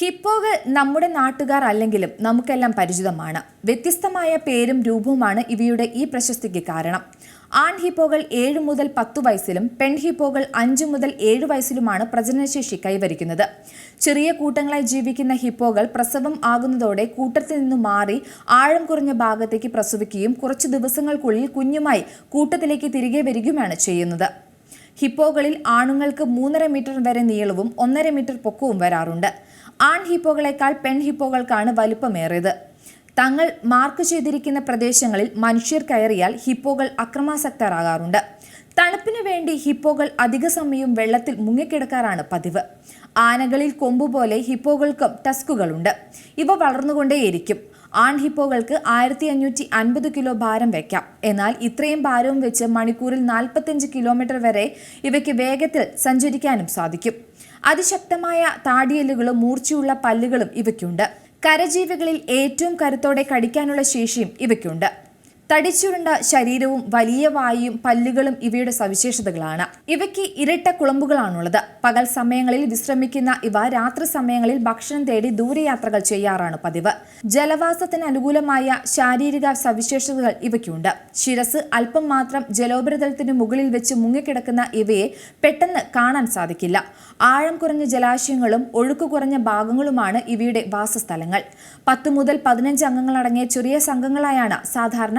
ഹിപ്പോകൾ നമ്മുടെ നാട്ടുകാർ അല്ലെങ്കിലും നമുക്കെല്ലാം പരിചിതമാണ്. വ്യത്യസ്തമായ പേരും രൂപവുമാണ് ഇവയുടെ ഈ പ്രശസ്തിക്ക് കാരണം. ആൺ ഹിപ്പോകൾ ഏഴ് മുതൽ പത്ത് വയസ്സിലും പെൺ ഹിപ്പോകൾ അഞ്ചു മുതൽ ഏഴ് വയസ്സിലുമാണ് പ്രജനനശേഷി കൈവരിക്കുന്നത്. ചെറിയ കൂട്ടങ്ങളായി ജീവിക്കുന്ന ഹിപ്പോകൾ പ്രസവം ആകുന്നതോടെ കൂട്ടത്തിൽ നിന്ന് മാറി ആഴം കുറഞ്ഞ ഭാഗത്തേക്ക് പ്രസവിക്കുകയും കുറച്ച് ദിവസങ്ങൾക്കുള്ളിൽ കുഞ്ഞുമായി കൂട്ടത്തിലേക്ക് തിരികെ വരികയുമാണ് ചെയ്യുന്നത്. ഹിപ്പോകളിൽ ആണുങ്ങൾക്ക് മൂന്നര മീറ്റർ വരെ നീളവും ഒന്നര മീറ്റർ പൊക്കവും വരാറുണ്ട്. ആൺ ഹിപ്പോകളേക്കാൾ പെൺ ഹിപ്പോകൾക്കാണ് വലുപ്പമേറിയത്. തങ്ങൾ മാർക്ക് ചെയ്തിരിക്കുന്ന പ്രദേശങ്ങളിൽ മനുഷ്യർ കയറിയാൽ ഹിപ്പോകൾ അക്രമാസക്തരാകാറുണ്ട്. തണുപ്പിനു വേണ്ടി ഹിപ്പോകൾ അധിക സമയവും വെള്ളത്തിൽ മുങ്ങിക്കിടക്കാറാണ് പതിവ്. ആനകളിൽ കൊമ്പുപോലെ ഹിപ്പോകൾക്കും ടസ്കുകളുണ്ട് ഇവ വളർന്നുകൊണ്ടേയിരിക്കും. ആൺ ഹിപ്പോകൾക്ക് ആയിരത്തി അഞ്ഞൂറ്റി അൻപത് കിലോ ഭാരം വയ്ക്കാം എന്നാൽ ഇത്രയും ഭാരവും വെച്ച് മണിക്കൂറിൽ നാൽപ്പത്തഞ്ച് കിലോമീറ്റർ വരെ ഇവയ്ക്ക് വേഗത്തിൽ സഞ്ചരിക്കാനും സാധിക്കും. അതിശക്തമായ താടിയല്ലുകളും മൂർച്ചയുള്ള പല്ലുകളും ഇവയ്ക്കുണ്ട്. കരജീവികളിൽ ഏറ്റവും കരുത്തോടെ കടിക്കാനുള്ള ശേഷിയും ഇവയ്ക്കുണ്ട്. തടിച്ചുരുണ്ട ശരീരവും വലിയ വായും പല്ലുകളും ഇവയുടെ സവിശേഷതകളാണ്. ഇവയ്ക്ക് ഇരട്ട കുളമ്പുകളാണുള്ളത്. പകൽ സമയങ്ങളിൽ വിശ്രമിക്കുന്ന ഇവ രാത്രി സമയങ്ങളിൽ ഭക്ഷണം തേടി ദൂരയാത്രകൾ ചെയ്യാറാണ് പതിവ്. ജലവാസത്തിന് അനുകൂലമായ ശാരീരിക സവിശേഷതകൾ ഇവയ്ക്കുണ്ട്. ശിരസ് അല്പം മാത്രം ജലോപരിതലത്തിന് മുകളിൽ വെച്ച് മുങ്ങിക്കിടക്കുന്ന ഇവയെ പെട്ടെന്ന് കാണാൻ സാധിക്കില്ല. ആഴം കുറഞ്ഞ ജലാശയങ്ങളും ഒഴുക്ക് കുറഞ്ഞ ഭാഗങ്ങളുമാണ് ഇവയുടെ വാസസ്ഥലങ്ങൾ. പത്ത് മുതൽ പതിനഞ്ച് അംഗങ്ങളടങ്ങിയ ചെറിയ സംഘങ്ങളായാണ് സാധാരണ